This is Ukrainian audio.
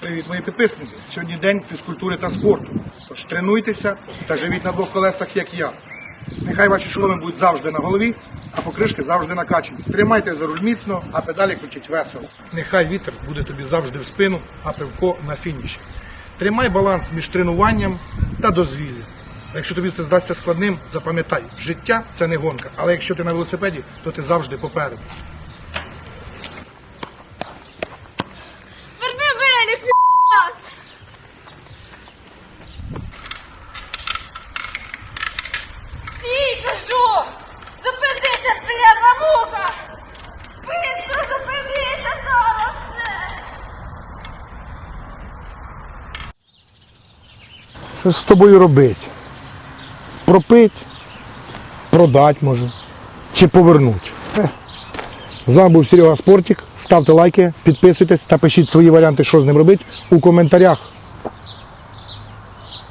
Привіт, мої підписники! Сьогодні день фізкультури та спорту. Тож тренуйтеся та живіть на двох колесах, як я. Нехай ваші шоломи будуть завжди на голові, а покришки завжди накачані. Тримайте за руль міцно, а педалі крутіть весело. Нехай вітер буде тобі завжди в спину, а пивко на фініші. Тримай баланс між тренуванням та дозвіллям. Якщо тобі це здасться складним, запам'ятай, життя це не гонка, але якщо ти на велосипеді, то ти завжди попереду. Що з тобою робити? Пропить, продать може, чи повернуть. З вами був Серега Спортик. Ставте лайки, підписуйтесь та пишіть свої варіанти, що з ним робити у коментарях.